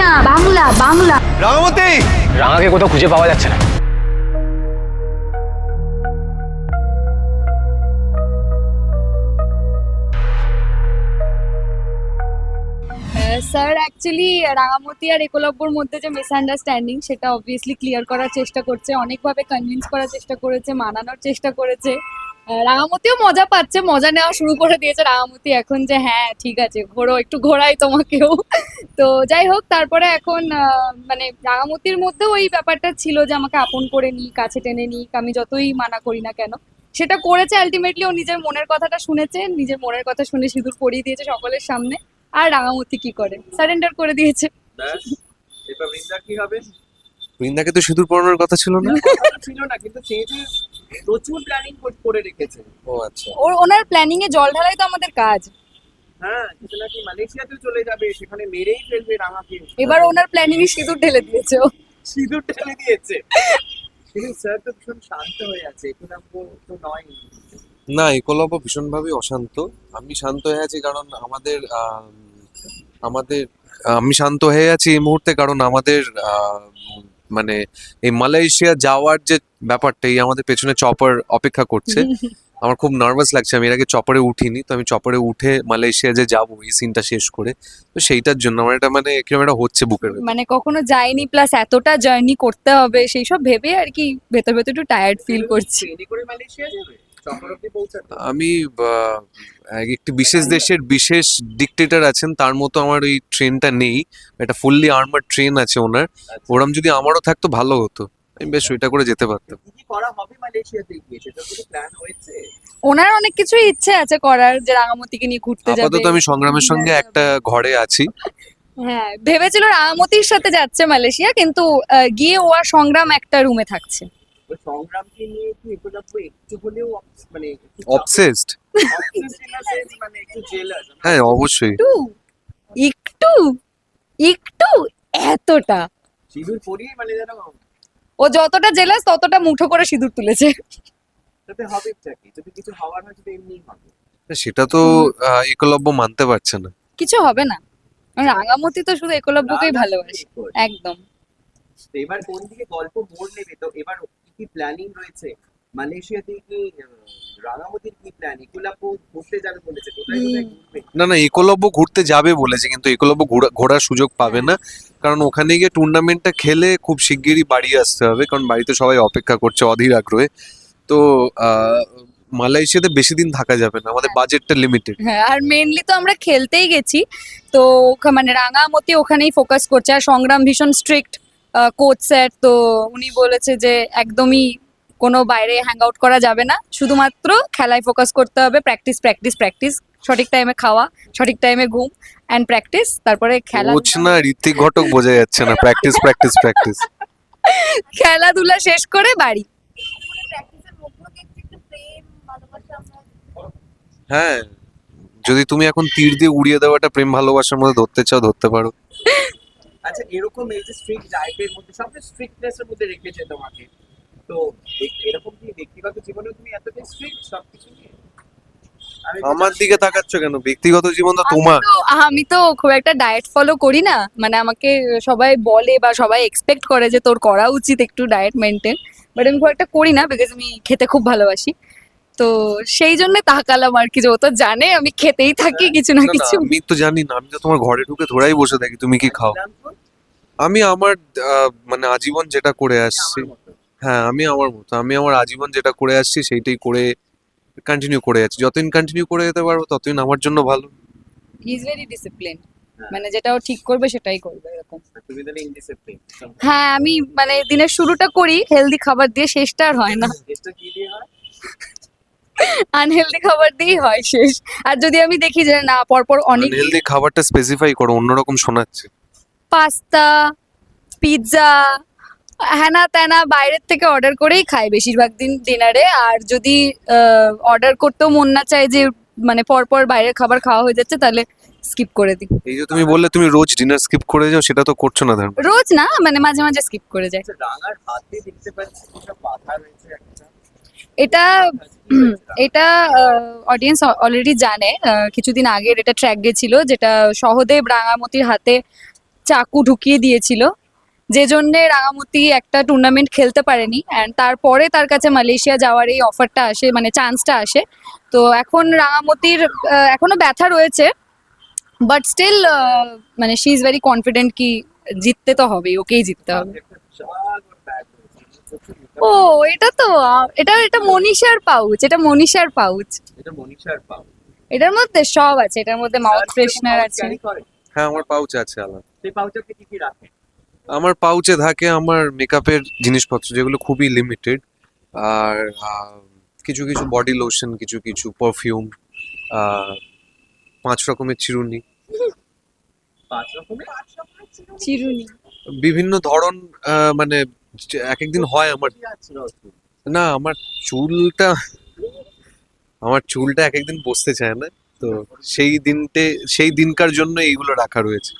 না বাংলা বাংলা। রাঙামতি রাঙাকে কোথাও খুঁজে পাওয়া যাচ্ছে না। স্যার অ্যাকচুয়ালি রাঙামতি আর একলব্যর মধ্যে যে মিসআন্ডারস্ট্যান্ডিং সেটা অবভিয়াসলি ক্লিয়ার করার চেষ্টা করছে অনেকভাবে কনভিন্স করার চেষ্টা করেছে মানানোর চেষ্টা করেছে। রাঙামতিও মজা পাচ্ছে মজা নেওয়া শুরু করে দিয়েছে রাঙামতি এখন যে হ্যাঁ ঠিক আছে ঘোরো একটু ঘোরাই তোমাকেও। তো যাই হোক তারপরে এখন আহ, মানে রাঙামতির মধ্যেও ওই ব্যাপারটা ছিল যে আমাকে আপন করে নিই কাছে টেনে নিই আমি যতই মানা করি না কেন। সেটা করেছে আলটিমেটলি ও নিজের মনের কথাটা শুনেছে নিজের মনের কথা শুনে সিঁদুর পরিয়ে দিয়েছে সকলের সামনে। আর রাঙামতি কি করে? সারেন্ডার করে দিয়েছে। বৃন্দা কি হবে? বৃন্দাকে তো সিঁদুর পরানোর কথা ছিল না। ছিল না কিন্তু প্রচুর প্ল্যানিং করে রেখেছে। ও আচ্ছা। ওর ওনার প্ল্যানিং এ জল ঢালাই তো আমাদের কাজ। হ্যাঁ কিন্তু নাকি মালয়েশিয়াতে চলে যাবে সেখানে মেরেই ফেলবে রাঙাকে এবার ওনার প্ল্যানিং এ সিঁদুর ঢেলে দিয়েছে ও। সিঁদুর ঠেলে দিয়েছে। কিন্তু স্যার তো ভীষণ শান্ত হয়ে আছে একলব্য তো নয়। না একলব্য ভীষণভাবে অশান্ত। আমি শান্ত হয়ে আছি কারণ আমাদের আম, আমাদের আমি শান্ত হয়ে আছি এই মুহূর্তে কারণ আমাদের আহ, মানে এই মালয়েশিয়া যাওয়ার যে ব্যাপারটা এই আমাদের পেছনে চপার অপেক্ষা করছে আমার খুব নার্ভাস লাগছে। আমি এর আগে চপারে উঠিনি তো আমি চপারে উঠে মালয়েশিয়া যে যাব এই সিনটা শেষ করে তো সেইটার জন্য আমার এটা মানে কীরকম একটা হচ্ছে বুকের মানে কখনো যাইনি প্লাস এতটা জার্নি করতে হবে সেই সব ভেবে আর কি ভেতর ভেতর একটু টায়ার্ড ফিল করছি। করে মালয়েশিয়া যাবে? আমি একটি বিশেষ দেশের বিশেষ ডিকটেটর আছেন তার মতো আমার ওই ট্রেনটা নেই একটা ফুললি আর্মার ট্রেন আছে ওনার। ওরম যদি আমারও থাকতো ভালো হতো। আমি বেশ ওইটা করে যেতে পারতাম। কি কি করা হবে মালয়েশিয়াতে গিয়ে? সেটা কোনো প্ল্যান হয়েছে? ওনার অনেক কিছুই ইচ্ছে আছে করার যে রাঙামতিকে নিয়ে ঘুরতে যাবে। আপাতত আমি সংগ্রামের সঙ্গে একটা ঘরে আছি। হ্যাঁ ভেবেছিল রাঙামতির সাথে যাচ্ছে মালয়েশিয়া কিন্তু গিয়ে ও আর সংগ্রাম একটা রুমে থাকছে। সংগ্রামকে নিয়ে কি একটু হলেও মানে অবসেসড মানে একটু জেলাস হ্যাঁ অবশ্যই। একটু একটু একটু এতটা। সিঁদুর পরিয়ে মানে যেন ও যতটা জেলাস ততটা মুঠো করে সিঁদুর তুলেছে। তাতে হবে কি যদি কিছু হওয়ার হয় সেটা এমনিই হবে। সেটা তো আহ, একলব্য মানতে পারছে না। কিছু হবে না। রাঙামতি তো শুধু একলব্যকেই ভালোবাসে। একদম। এবার কোন দিকে গল্প মোড় নেবে? তো এবার কি প্ল্যানিং রয়েছে? মালয়েশিয়াতে কি আহ, রাঙামতির কি প্ল্যান একুলাপো ঘুরতে যাবে বলেছে কোথায় কোথায় ঘুরবে? না না একলব্য ঘুরতে যাবে বলেছে কিন্তু একলব্য ঘোরার সুযোগ পাবে না। কারণ ওখানে গিয়ে টুর্নামেন্টটা খেলে খুব শিগগিরই বাড়ি আসতে হবে কারণ বাড়িতে সবাই অপেক্ষা করছে অধীর আগ্রহে। তো আহ, মালয়েশিয়াতে বেশি দিন থাকা যাবে না আমাদের বাজেটটা লিমিটেড হ্যাঁ আর মেনলি তো আমরা খেলতেই গেছি। তো ওখা- মানে রাঙামতি ওখানেই ফোকাস করছে আর সংগ্রাম ভীষণ স্ট্রিক্ট কোচ স্যার তো উনি বলেছে যে একদমই কোনো বাইরে হ্যাং আউট করা যাবে না। শুধুমাত্র খেলায় ফোকাস করতে হবে প্র্যাকটিস প্র্যাকটিস প্র্যাকটিস সঠিক টাইমে খাওয়া সঠিক টাইমে ঘুম অ্যান্ড প্র্যাকটিস তারপরে খেলা কোচ না ঋত্বিক ঘটক বোঝা যাচ্ছে না। প্র্যাকটিস প্র্যাকটিস প্র্যাকটিস খেলাধুলা শেষ করে বাড়ি। হ্যাঁ যদি তুমি এখন তীর দিয়ে উড়িয়ে দেওয়াটা প্রেম ভালোবাসার মধ্যে ধরতে চাও ধরতে পারো। আচ্ছা এরকম এই যে স্ট্রিক্ট ডায়েটের মধ্যে সবচেয়ে স্ট্রিক্টনেস এর মধ্যে রেখেছে তোমাকে। তো এরকম কি ব্যক্তিগত জীবনে তুমি এতটাই স্ট্রিক্ট সবকিছু নিয়ে? আমার দিকে তাকাচ্ছ কেন? ব্যক্তিগত জীবন তো তোমার। আমি তো খুব একটা ডায়েট ফলো করি না। মানে আমাকে সবাই বলে বা সবাই এক্সপেক্ট করে যে তোর করা উচিত একটু ডায়েট মেনটেন বাট আমি খুব একটা করি না বিকজ আমি খেতে খুব ভালোবাসি। তো সেই জন্য তাকালাম আর কি যে ও তো জানে আমি খেতেই থাকি কিছু না কিছু। আমি তো জানি না আমি তো তোমার ঘরে ঢুকে ধরাই বসে থাকি তুমি কি খাও? আমি আমার আহ, মানে আজীবন যেটা করে আসছি হ্যাঁ আমি আমার মতো আমি আমার আজীবন যেটা করে আসছি সেইটাই করে কন্টিনিউ করে যাচ্ছি যতদিন কন্টিনিউ করে যেতে পারব ততদিন আমার জন্য ভালো। হি ইজ ভেরি ডিসিপ্লিন হ্যাঁ। মানে যেটা ও ঠিক করবে সেটাই করবে এরকম। তুমি তাহলে ইনডিসিপ্লিন হ্যাঁ আমি মানে দিনের শুরুটা করি হেলদি খাবার দিয়ে শেষটা আর হয় না। চেষ্টা কি দিয়ে হয়? আনহেলদি খাবার দিয়েই হয় শেষ। আর যদি আমি দেখি যে না পরপর অনেক হেলদি খাবারটা স্পেসিফাই করো অন্যরকম শোনাচ্ছে। পাস্তা পিৎজা হ্যানা ত্যানা বাইরের থেকে অর্ডার করেই খাই বেশিরভাগ দিন ডিনারে আর যদি অর্ডার করতেও মন না চায় যে মানে পরপর বাইরের খাবার খাওয়া হয়ে যাচ্ছে তাহলে স্কিপ করে দিই। এই যে তুমি বললে তুমি রোজ ডিনার স্কিপ করে যাও সেটা তো করছ না ধর্ম। রোজ না মানে মাঝে মাঝে স্কিপ করে যায়। আচ্ছা রাঙার হাতে দেখতে পাচ্ছি বাধা রয়েছে একটা। এটা এটা অডিয়েন্স অলরেডি জানে কিছুদিন আগের এটা ট্র্যাক গেছিল যেটা সহদেব রাঙামতির হাতে চাকু ঢুকিয়ে দিয়েছিল। যে জন্য রাঙামতি একটা টুর্নামেন্ট খেলতে পারেনি অ্যান্ড তারপরে তার কাছে মালয়েশিয়া যাওয়ার এই অফারটা আসে মানে চান্সটা আসে। তো এখন রাঙামতির এখনও ব্যথা রয়েছে বাট স্টিল মানে শি ইজ ভেরি কনফিডেন্ট কি জিততে তো হবেই, ওকেই জিততে হবে একটা বিশাল বড় bag রয়েছে। প্রচুর জুতা। ও এটা তো এটা এটা মনীষার পাউচ এটা মনীষার পাউচ এটা মনীষার পাও এটার মধ্যে সব আছে এটার মধ্যে মাউথ ফ্রেশনার আছে। হ্যাঁ আমার পাউচ আছে আলাদা। সেই পাউচে কি কি রাখে আমার পাউচে থাকে আমার মেকআপের জিনিসপত্র যেগুলো খুবই লিমিটেড আর কিছু কিছু বডি লোশন কিছু কিছু পারফিউম পাঁচ রকমের চিরুনি। পাঁচ রকমের? চিরুনি। বিভিন্ন ধরন মানে এক একদিন হয় আমার? না আমার চুলটা আমার চুলটা এক একদিন বসতে চায় না তো সেই দিনতে সেই দিনকার জন্য এইগুলো রাখা রয়েছে।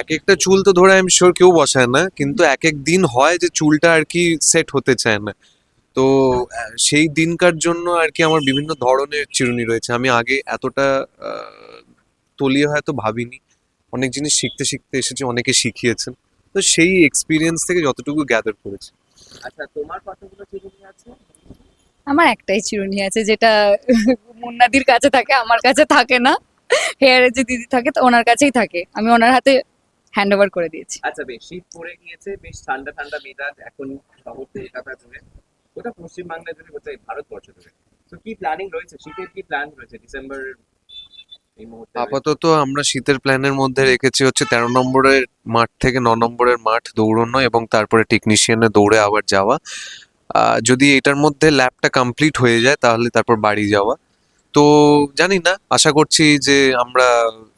এক একটা চুল তো ধরে আমি শিওর কেউ বসায় না কিন্তু এক এক দিন হয় যে চুলটা আর কি সেট হতে চায় না। তো সেই দিনকার জন্য আর কি আমার বিভিন্ন ধরনের চিরুনি রয়েছে। আমি আগে এতটা আহ, তলিয়ে হয়তো ভাবিনি। অনেক জিনিস শিখতে শিখতে এসেছি অনেকে শিখিয়েছেন। তো সেই এক্সপিরিয়েন্স থেকে যতটুকু গ্যাদার করেছি। আচ্ছা তোমার কতগুলো চিরুনি আছে? আমার একটাই চিরুনি আছে যেটা মুন্নাদির কাছে থাকে আমার কাছে থাকে না। হেয়ারের যে দিদি থাকে তো ওনার কাছেই থাকে। আমি ওনার হাতে হ্যান্ড ওভার করে দিয়েছি। আচ্ছা বেশ শীত পড়ে গিয়েছে বেশ ঠান্ডা ঠান্ডা মেজাজ এখন শহর কলকাতা জুড়ে ওটা পশ্চিমবাংলা জুড়ে কোথায় ভারতবর্ষ জুড়ে তো কি প্ল্যানিং রয়েছে? শীতের কি প্ল্যান রয়েছে? ডিসেম্বর? আপাতত আমরা শীতের প্ল্যানের মধ্যে রেখেছি হচ্ছে তেরো নম্বরের মাঠ থেকে ন নম্বরের মাঠ দৌড়ানো এবং তারপরে টেকনিশিয়ানে দৌড়ে আবার যাওয়া। আহ, যদি এটার মধ্যে ল্যাবটা কমপ্লিট হয়ে যায় তাহলে তারপর বাড়ি যাওয়া। তো জানি না আশা করছি যে আমরা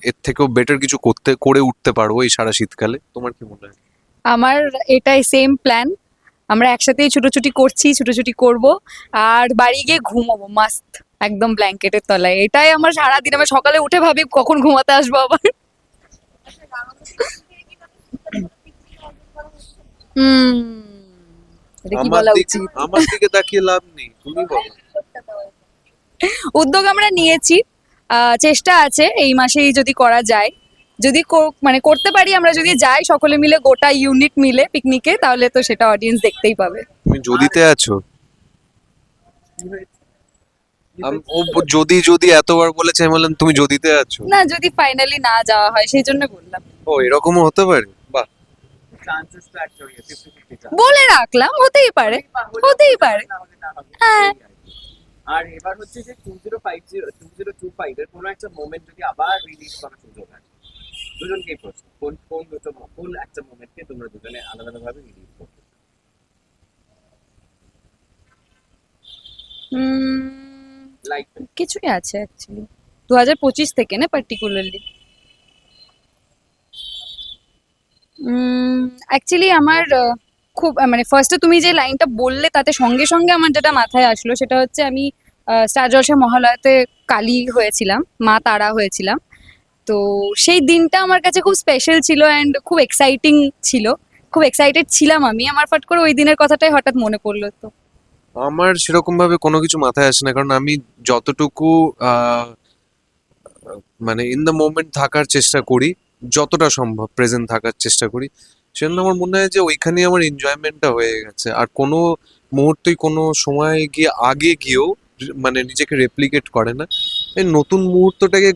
এর থেকেও বেটার কিছু করতে করে উঠতে পারব এই সারা শীতকালে। তোমার কি মনে হয়? আমার এটাই সেম প্ল্যান আমরা একসাথেই ছুটোছুটি করছি ছুটোছুটি করব আর বাড়ি গিয়ে ঘুমাবো মাস্ত একদম ব্ল্যাঙ্কেটের তলায়। এটাই আমার সারাদিন আমি সকালে উঠে ভাবি কখন ঘুমাতে আসব আবার। হুম এটা কি বলা উচিত? আমার দিকে তাকিয়ে লাভ নেই তুমি বলো। উদ্যোগ আমরা নিয়েছি আহ, চেষ্টা আছে এই মাসেই যদি করা যায়। যদি মানে করতে পারি আমরা যদি যাই সকলে মিলে গোটা ইউনিট মিলে পিকনিকে তাহলে তো সেটা অডিয়েন্স দেখতেই পাবে তুমি যদিতে আছো? ও যদি যদি এতবার বলেছে আমি বললাম তুমি যদিতে আছো না যদি ফাইনালি না যাওয়া হয় সেই জন্য বললাম ও এরকমও হতে পারে বাহ chances টা actually 50-50 chance। বলে রাখলাম হতেই পারে হতেই পারে। হ্যাঁ। আর আর এবার হচ্ছে যে two zero five zero two zero two five এর কোনো একটা মোমেন্ট যদি আবার রিলিজ করার সুযোগ হয় দুজনকেই প্রশ্ন কোন কোন দুটো কোন একটা মোমেন্টকে তোমরা দুজনে আলাদা আলাদা ভাবে রিলিজ করবে লাইক কিছুই আছে অ্যাকচুয়ালি দু হাজার পঁচিশ থেকে না পার্টিকুলারলি অ্যাকচুয়ালি আমার খুব মানে ফার্স্টে তুমি যে লাইনটা বললে তাতে সঙ্গে সঙ্গে আমার যেটা মাথায় আসলো সেটা হচ্ছে আমি স্টার জলসা মহালয়াতে কালী হয়েছিলাম মা তারা হয়েছিলাম। তো সেই দিনটা আমার কাছে খুব স্পেশাল ছিল অ্যান্ড খুব এক্সাইটিং ছিল। খুব এক্সাইটেড ছিলাম আমি। আমার ফাট করে ওই দিনের কথাটাই হঠাৎ মনে পড়ল তো। আমার সেরকম ভাবে কোনো কিছু মাথায় আসে না, কারণ আমি যতটুকু মানে ইন দ্য মোমেন্ট থাকার চেষ্টা করি, যতটা সম্ভব প্রেজেন্ট থাকার চেষ্টা করি, সেজন্য আমার মনে হয় যে ওইখানেই আমার এনজয়মেন্টটা হয়ে গেছে। আর কোনো মুহূর্তেই কোনো সময় গিয়ে, আগে গিয়েও মানে নিজেকে রেপ্লিকেট করে না। এই নতুন মুহূর্তটাকে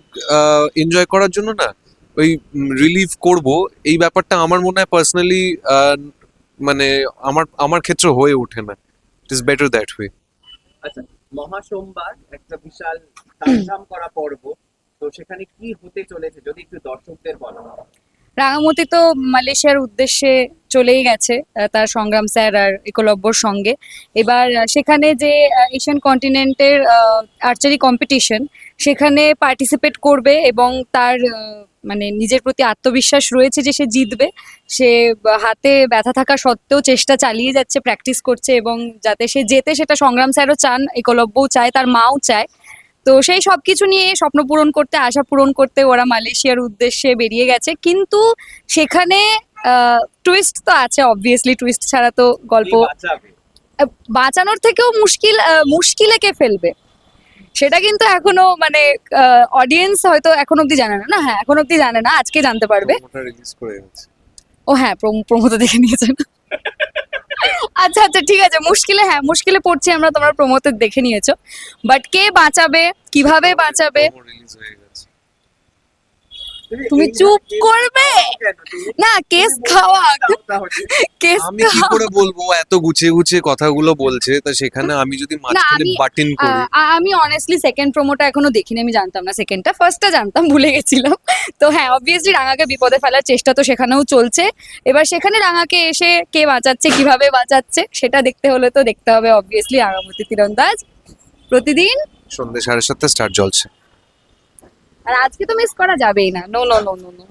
এনজয় করার জন্য না ওই রিলিভ করব। এই ব্যাপারটা আমার মনে হয় পার্সোনালি মানে আমার আমার ক্ষেত্রে হয়ে ওঠে না। It is better that way আচ্ছা মহাসোমবার একটা বিশাল তামঝাম করা পর্ব। তো সেখানে কি হতে চলেছে যদি একটু দর্শকদের বলো। রাঙামতি তো মালয়েশিয়ার উদ্দেশ্যে চলেই গেছে আহ, তার সংগ্রাম স্যার আর একলব্যর সঙ্গে। এবার সেখানে যে এশিয়ান কন্টিনেন্টের আর্চারি কম্পিটিশন সেখানে পার্টিসিপেট করবে এবং তার মানে নিজের প্রতি আত্মবিশ্বাস রয়েছে যে সে জিতবে। সে হাতে ব্যথা থাকা সত্ত্বেও চেষ্টা চালিয়ে যাচ্ছে প্র্যাকটিস করছে এবং যাতে সে জেতে সেটা সংগ্রাম স্যারও চান একলব্যও চায় তার মাও চায়। তো সেই সব কিছু নিয়ে স্বপ্ন পূরণ করতে আশা পূরণ করতে ওরা মালয়েশিয়ার উদ্দেশ্যে বেরিয়ে গেছে। কিন্তু সেখানে টুইস্ট তো আছে অবভিয়াসলি টুইস্ট ছাড়া তো গল্প বাঁচানোর থেকেও মুশকিল মুশকিলে কে ফেলবে? সেটা কিন্তু এখনও মানে অডিয়েন্স হয়তো এখন অব্দি জানে না। না হ্যাঁ এখন অব্দি জানে না আজকে জানতে পারবে। ও হ্যাঁ প্রমো দেখে নিয়েছেন। আচ্ছা আচ্ছা ঠিক আছে মুশকিলে হ্যাঁ মুশকিলে পড়ছি আমরা তোমরা প্রমোতে দেখে নিয়েছো। বাট কে বাঁচাবে কীভাবে বাঁচাবে? তুমি চুপ করবে? না কেস খাওয়া। কেস আমি কি করে বলব? এত গুছিয়ে গুছিয়ে কথাগুলো বলছে তো সেখানে আমি যদি মাঝখানে বাটিন করি। আমি অনেস্টলি সেকেন্ড প্রোমোটা এখনও দেখিনি আমি জানতাম না সেকেন্ডটা ফার্স্টটা জানতাম ভুলে গেছিলাম। তো হ্যাঁ অবভিয়াসলি রাঙাকে বিপদে ফেলার চেষ্টা তো সেখানেও চলছে। এবার সেখানে রাঙাকে এসে কে বাঁচাচ্ছে কীভাবে বাঁচাচ্ছে সেটা দেখতে হলে তো দেখতে হবে অবভিয়াসলি রাঙামতি তীরন্দাজ। প্রতিদিন সন্ধ্যে সাড়ে সাতটা স্টার জ্বলছে। আর আজকে তো মিস করা যাবেই না। No no no no no